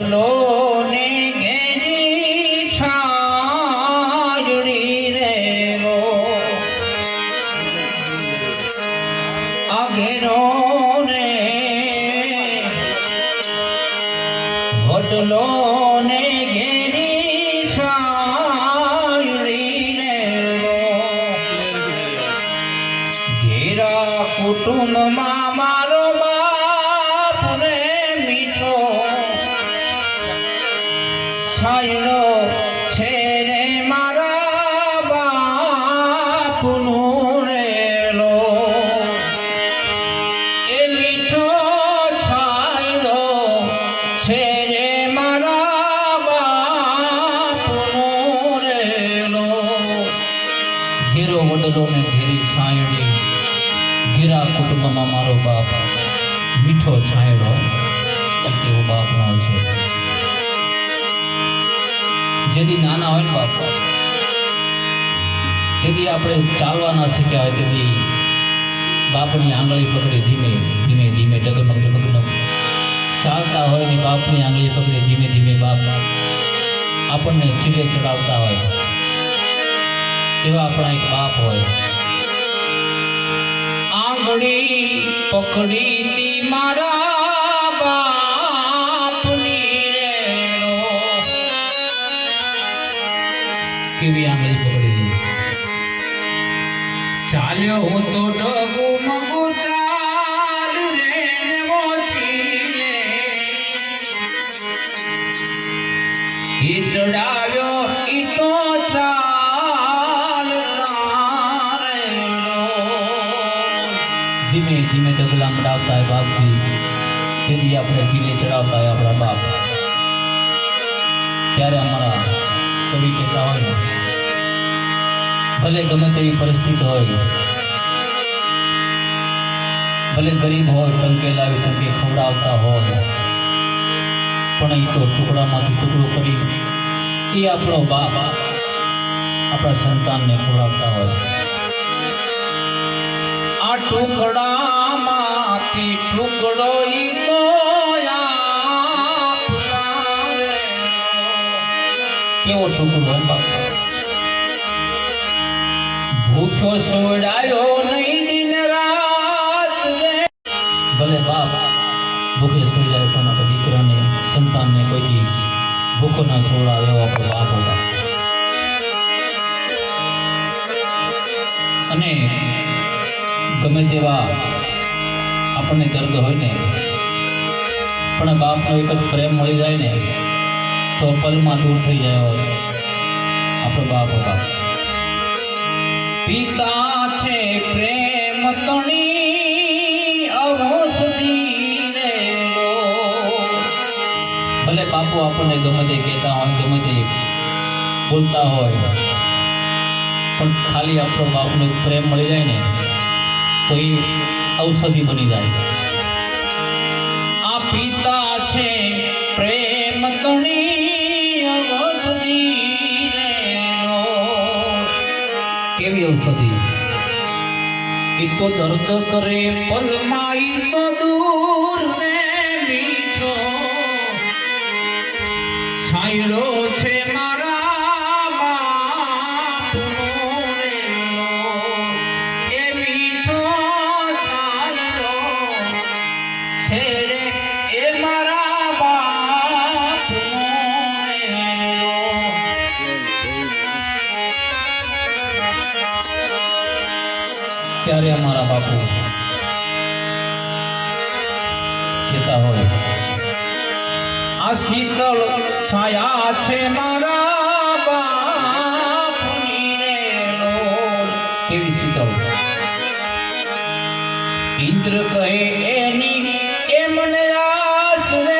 લોને ઘેરી છાજડી રે લો આગેરો રે વડલો ને ઘેરી છાજડી રે લો ઘેરા કુટુંબમાં છાયડો છે રે મારા બાપનું રેલો એ મીઠો છાયડો છે રે મારા બાપનું રેલો ઘેરો વડલો ને ઘેરી છાયડી ઘેરા કુટુંબમાં મારો બાપ મીઠો છાયડો એ કેવો બાપનો હોય છે જેથી નાના હોય ને બાપા. જેથી આપણે ચાલવા ના શીખ્યા હોય તેથી બાપની આંગળી પકડી ધીમે ધીમે ધીમે, ડગમગ ડગમગ. ચાલતા હોય ને બાપની આંગળી પકડી ધીમે ધીમે બાપ આપણને ચીલે ચડાવતા હોય. એવા આપણા એક બાપ હોય. આંગળી પકડી તી મારા કેવી આંગળી પકડી તી ચાલ્યો હું તો ડગુ મગુ ચાલ રે મોચી ચડાવ્યો ઈ તો ચાલ ધીમે ધીમે ડગલા મડાવતા બાપજી. જેથી આપણે ચીલે ચડાવતા આપણા બાપ. ત્યારે અમારા કહેતા હોય ભલે ગમે તેવી પરિસ્થિતિ હોય, ભલે ગરીબ હોય, ટંકે લાવી ટંકે ખવડાવતા હોય, પણ એ તો ટુકડામાંથી ટુકડો કરી એ આપણો બાપ, આપણા સંતાનને ખવડાવતા હોય. આ ટુકડામાંથી ટુકડો હોય બાપ સોડાયો નહીં દિન રાત રે. ભલે બાપ ભૂખે સુઈ જાય પણ આપણા દીકરાને, સંતાનને કોઈ દિવસ ભૂખો ના એવો આપણો બાપ હતા. અને ગમે તેવા આપણને દર્દ હોય ને, પણ બાપનો એક જ પ્રેમ મળી જાય ને, તો પલમાં દૂર થઈ જાય આપણો ભલે બાપુ આપણને ગમે તે કહેતા હોય. ગમે તે. બોલતા હોય, પણ ખાલી આપણો બાપનો પ્રેમ મળી જાય ને. તો એ ઔષધિ બની જાય. આ પિતા છે પ્રેમ તણી ઔષધિ એ તો દર્દ કરે પલમાઈ તો દૂર રે મીઠો. છાયડો ત્યારે અમારા બાપુ કહેતા હોય આ શીતળ છાયા છે મારા બાપુની કેવી શીતળ ઇન્દ્ર કહે એની એમને આશરે